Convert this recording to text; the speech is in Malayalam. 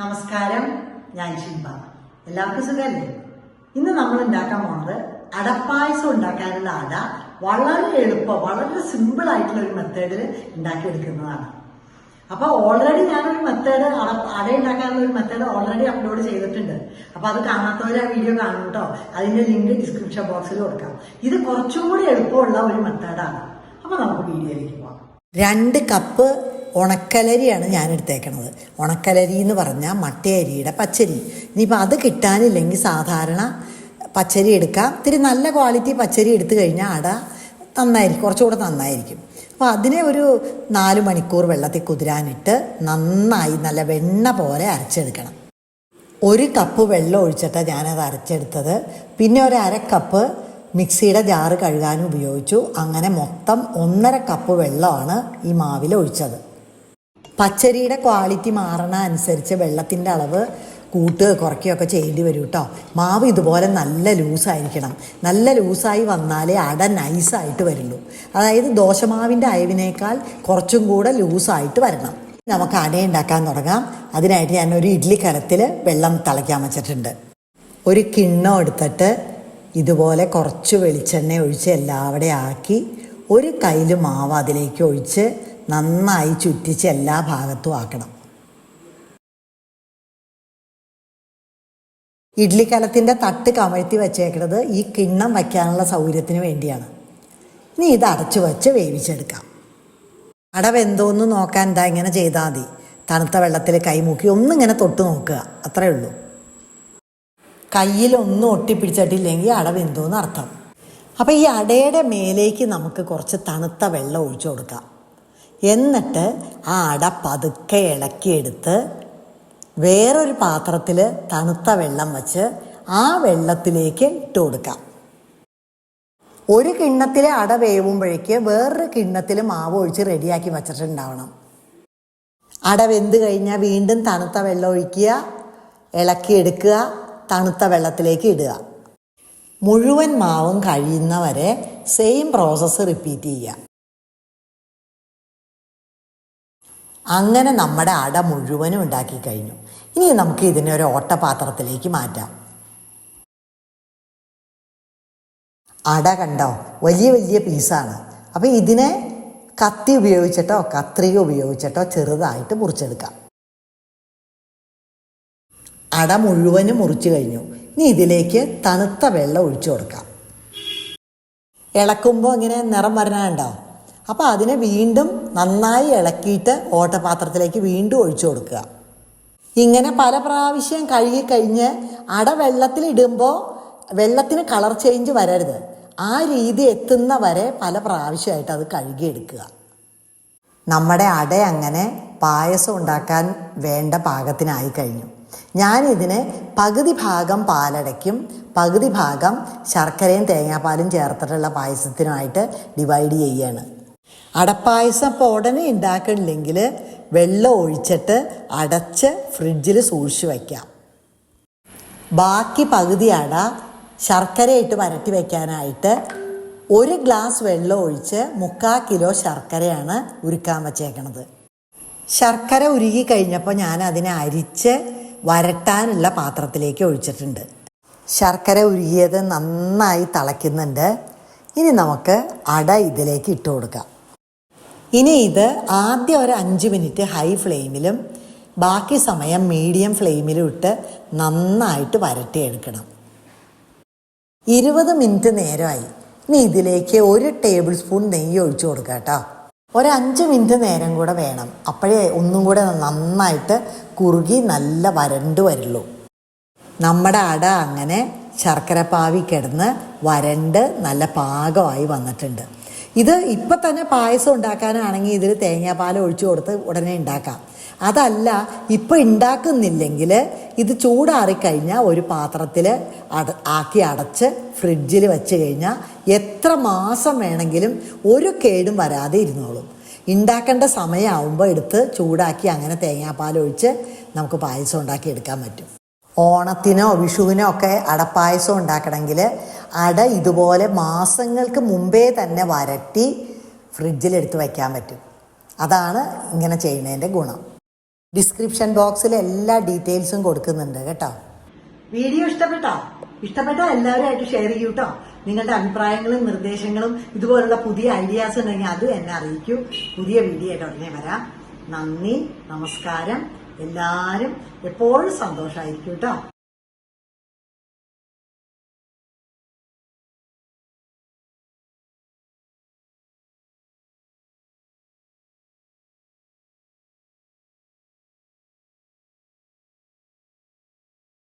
നമസ്കാരം. ഞാൻ ശിംബ എല്ലാവർക്കും സുഖമല്ലേ? ഇന്ന് നമ്മൾ ഉണ്ടാക്കാൻ പോണത് അടപ്പായസം ഉണ്ടാക്കാനുള്ള അട വളരെ എളുപ്പം വളരെ സിമ്പിൾ ആയിട്ടുള്ള ഒരു മെത്തേഡിൽ ഉണ്ടാക്കിയെടുക്കുന്നതാണ്. അപ്പൊ ഓൾറെഡി ഞാനൊരു മെത്തേഡ് അട ഉണ്ടാക്കാനുള്ള ഒരു മെത്തേഡ് ഓൾറെഡി അപ്ലോഡ് ചെയ്തിട്ടുണ്ട്. അപ്പൊ അത് കാണാത്തവരെ ആ വീഡിയോ കാണും കേട്ടോ അതിന്റെ ലിങ്ക് ഡിസ്ക്രിപ്ഷൻ ബോക്സിൽ കൊടുക്കാം. ഇത് കുറച്ചും കൂടി എളുപ്പമുള്ള ഒരു മെത്തേഡാണ് അപ്പൊ നമുക്ക് വീഡിയോയിലേക്ക് പോകാം രണ്ട് കപ്പ് ഉണക്കലരിയാണ് ഞാൻ എടുത്തേക്കണത് ഉണക്കലരി എന്ന് പറഞ്ഞാൽ മട്ടയരിയുടെ പച്ചരി. ഇനിയിപ്പോൾ അത് കിട്ടാനില്ലെങ്കിൽ സാധാരണ പച്ചരി എടുക്കാം. ഇത്തിരി നല്ല ക്വാളിറ്റി പച്ചരി എടുത്തു കഴിഞ്ഞാൽ അട നന്നായിരിക്കും കുറച്ചുകൂടെ നന്നായിരിക്കും. അപ്പോൾ അതിനെ ഒരു നാല് മണിക്കൂർ വെള്ളത്തിൽ കുതിരാനിട്ട് നന്നായി നല്ല വെണ്ണ പോലെ അരച്ചെടുക്കണം. ഒരു കപ്പ് വെള്ളം ഒഴിച്ചിട്ടാണ് ഞാനത് അരച്ചെടുത്തത്. പിന്നെ ഒരു അര കപ്പ് മിക്സിയുടെ ജാറ് കഴുകാനും ഉപയോഗിച്ചു. അങ്ങനെ മൊത്തം ഒന്നര കപ്പ് വെള്ളമാണ് ഈ മാവിൽ ഒഴിച്ചത്. പച്ചരിയുടെ ക്വാളിറ്റി മാറണ അനുസരിച്ച് വെള്ളത്തിന്റെ അളവ് കൂട്ടുക കുറയ്ക്കുകയൊക്കെ ചെയ്യേണ്ടി വരും കേട്ടോ മാവ് ഇതുപോലെ നല്ല ലൂസായിരിക്കണം. നല്ല ലൂസായി വന്നാലേ അട നൈസായിട്ട് വരുള്ളൂ. അതായത് ദോശമാവിന്റെ അയവിനേക്കാൾ കുറച്ചും കൂടെ ലൂസായിട്ട് വരണം. നമുക്ക് അട ഉണ്ടാക്കാൻ തുടങ്ങാം. അതിനായിട്ട് ഞാൻ ഒരു ഇഡ്ഡലി കലത്തിൽ വെള്ളം തിളയ്ക്കാൻ വെച്ചിട്ടുണ്ട്. ഒരു കിണ്ണം എടുത്തിട്ട് ഇതുപോലെ കുറച്ച് വെളിച്ചെണ്ണ ഒഴിച്ച് എല്ലാവിടെ ആക്കി ഒരു കയ്യിൽ മാവ് അതിലേക്ക് ഒഴിച്ച് നന്നായി ചുറ്റിച്ച് എല്ലാ ഭാഗത്തും ആക്കണം. ഇഡ്ലിക്കലത്തിന്റെ തട്ട് കമഴ്ത്തി വെച്ചേക്കുന്നത് ഈ കിണ്ണം വയ്ക്കാനുള്ള സൗകര്യത്തിന് വേണ്ടിയാണ്. ഇനി ഇത് അടച്ചു വെച്ച് വേവിച്ചെടുക്കാം. അട വെന്തോന്ന് നോക്കാൻ എന്താ ഇങ്ങനെ ചെയ്താൽ മതി. തണുത്ത വെള്ളത്തിൽ കൈമുക്കി ഒന്നിങ്ങനെ തൊട്ട് നോക്കുക. അത്രേ ഉള്ളൂ. കയ്യിലൊന്നും ഒട്ടിപ്പിടിച്ചിട്ടില്ലെങ്കിൽ അട വെന്തോന്ന് അർത്ഥം. അപ്പോൾ ഈ അടയുടെ മേലേക്ക് നമുക്ക് കുറച്ച് തണുത്ത വെള്ളം ഒഴിച്ചു കൊടുക്കാം. എന്നിട്ട് ആ അട പതുക്കെ ഇളക്കിയെടുത്ത് വേറൊരു പാത്രത്തിൽ തണുത്ത വെള്ളം വച്ച് ആ വെള്ളത്തിലേക്ക് ഇട്ട് കൊടുക്കാം. ഒരു കിണ്ണത്തിലെ അട വേവുമ്പോഴേക്ക് വേറൊരു കിണ്ണത്തിൽ മാവ് ഒഴിച്ച് റെഡിയാക്കി വച്ചിട്ടുണ്ടാവണം. അട വെന്ത് കഴിഞ്ഞാൽ വീണ്ടും തണുത്ത വെള്ളം ഒഴിക്കുക ഇളക്കിയെടുക്കുക തണുത്ത വെള്ളത്തിലേക്ക് ഇടുക. മുഴുവൻ മാവും കഴിയുന്നവരെ സെയിം പ്രോസസ്സ് റിപ്പീറ്റ് ചെയ്യുക. അങ്ങനെ നമ്മുടെ അട മുഴുവനും ഉണ്ടാക്കി കഴിഞ്ഞു. ഇനി നമുക്ക് ഇതിനെ ഒരു ഓട്ടപാത്രത്തിലേക്ക് മാറ്റാം. അട കണ്ടോ? വലിയ വലിയ പീസാണ്. അപ്പോൾ ഇതിനെ കത്തി ഉപയോഗിച്ചിട്ടോ കത്രിക ഉപയോഗിച്ചിട്ടോ ചെറുതായിട്ട് മുറിച്ചെടുക്കാം. അട മുഴുവനും മുറിച്ചു കഴിഞ്ഞു. ഇനി ഇതിലേക്ക് തണുത്ത വെള്ളം ഒഴിച്ചു കൊടുക്കാം. ഇളക്കുമ്പോൾ ഇങ്ങനെ നിറം വരണുണ്ടോ അപ്പോൾ അതിനെ വീണ്ടും നന്നായി ഇളക്കിയിട്ട് ഓട്ടപാത്രത്തിലേക്ക് വീണ്ടും ഒഴിച്ചു കൊടുക്കുക. ഇങ്ങനെ പല പ്രാവശ്യം കഴുകി കഴിഞ്ഞ് അട വെള്ളത്തിൽ ഇടുമ്പോൾ വെള്ളത്തിന് കളർ ചേഞ്ച് വരരുത്. ആ രീതി എത്തുന്ന വരെ പല പ്രാവശ്യമായിട്ട് അത് കഴുകിയെടുക്കുക. നമ്മുടെ അട അങ്ങനെ പായസം ഉണ്ടാക്കാൻ വേണ്ട പാകത്തിനായി കഴിഞ്ഞു. ഞാനിതിന് പകുതി ഭാഗം പാലടയ്ക്കും പകുതി ഭാഗം ശർക്കരയും തേങ്ങാപ്പാലും ചേർത്തിട്ടുള്ള പായസത്തിനുമായിട്ട് ഡിവൈഡ് ചെയ്യുകയാണ് അടപ്പായസം ഇപ്പോൾ ഉടനെ ഉണ്ടാക്കണില്ലെങ്കിൽ വെള്ളം ഒഴിച്ചിട്ട് അടച്ച് ഫ്രിഡ്ജിൽ സൂക്ഷിച്ച് വയ്ക്കാം ബാക്കി പകുതി അട ശർക്കരയിട്ട് വരട്ടി വയ്ക്കാനായിട്ട് ഒരു ഗ്ലാസ് വെള്ളം ഒഴിച്ച് മുക്കാ കിലോ ശർക്കരയാണ് ഉരുക്കാൻ വച്ചേക്കണത്. ശർക്കര ഉരുകി കഴിഞ്ഞപ്പോൾ ഞാൻ അതിനെ അരിച്ച് വരട്ടാനുള്ള പാത്രത്തിലേക്ക് ഒഴിച്ചിട്ടുണ്ട്. ശർക്കര ഉരുകിയത് നന്നായി തിളയ്ക്കുന്നുണ്ട്. ഇനി നമുക്ക് അട ഇതിലേക്ക് ഇട്ട് കൊടുക്കാം. ഇനി ഇത് ആദ്യം ഒരു അഞ്ച് മിനിറ്റ് ഹൈ ഫ്ലെയിമിലും ബാക്കി സമയം മീഡിയം ഫ്ലെയിമിലും ഇട്ട് നന്നായിട്ട് വരട്ടിയെടുക്കണം. ഇരുപത് മിനിറ്റ് നേരമായി. ഇനി ഇതിലേക്ക് ഒരു ടേബിൾ സ്പൂൺ നെയ്യ് ഒഴിച്ചു കൊടുക്കുക കേട്ടോ. ഒരു അഞ്ച് മിനിറ്റ് നേരം കൂടെ വേണം. അപ്പോഴേ ഒന്നും കൂടെ നന്നായിട്ട് കുറുകി നല്ല വരണ്ടു വരുള്ളൂ. നമ്മുടെ അട അങ്ങനെ ശർക്കരപ്പാവി കിടന്ന് വരണ്ട് നല്ല പാകമായി വന്നിട്ടുണ്ട്. ഇത് ഇപ്പം തന്നെ പായസം ഉണ്ടാക്കാനാണെങ്കിൽ ഇതിൽ തേങ്ങാപ്പാൽ ഒഴിച്ചു കൊടുത്ത് ഉടനെ ഉണ്ടാക്കാം. അതല്ല ഇപ്പം ഉണ്ടാക്കുന്നില്ലെങ്കിൽ ഇത് ചൂടാറിക്കഴിഞ്ഞാൽ ഒരു പാത്രത്തിൽ അട ആക്കി അടച്ച് ഫ്രിഡ്ജിൽ വെച്ച് കഴിഞ്ഞാൽ എത്ര മാസം വേണമെങ്കിലും ഒരു കേടും വരാതെ ഇരുന്നോളും. ഉണ്ടാക്കേണ്ട സമയമാവുമ്പോൾ എടുത്ത് ചൂടാക്കി അങ്ങനെ തേങ്ങാപ്പാൽ ഒഴിച്ച് നമുക്ക് പായസം ഉണ്ടാക്കി എടുക്കാൻ പറ്റും. ഓണത്തിനോ വിഷുവിനോ ഒക്കെ അടപ്പായസം ഉണ്ടാക്കണമെങ്കിൽ അട ഇതുപോലെ മാസങ്ങൾക്ക് മുമ്പേ തന്നെ വരട്ടി ഫ്രിഡ്ജിലെടുത്ത് വയ്ക്കാൻ പറ്റും. അതാണ് ഇങ്ങനെ ചെയ്യുന്നതിന്റെ ഗുണം. ഡിസ്ക്രിപ്ഷൻ ബോക്സിൽ എല്ലാ ഡീറ്റെയിൽസും കൊടുക്കുന്നുണ്ട് കേട്ടോ. വീഡിയോ ഇഷ്ടപ്പെട്ടോ? ഇഷ്ടപ്പെട്ടോ എല്ലാവരുമായിട്ട് ഷെയർ ചെയ്യൂ കേട്ടോ നിങ്ങളുടെ അഭിപ്രായങ്ങളും നിർദ്ദേശങ്ങളും ഇതുപോലുള്ള പുതിയ ഐഡിയാസ് ഉണ്ടെങ്കിൽ അത് എന്നെ അറിയിക്കൂ. പുതിയ വീഡിയോ ആയിട്ട് ഉടനെ വരാം. നന്ദി നമസ്കാരം. എല്ലാവരും എപ്പോഴും സന്തോഷമായിരിക്കും കേട്ടോ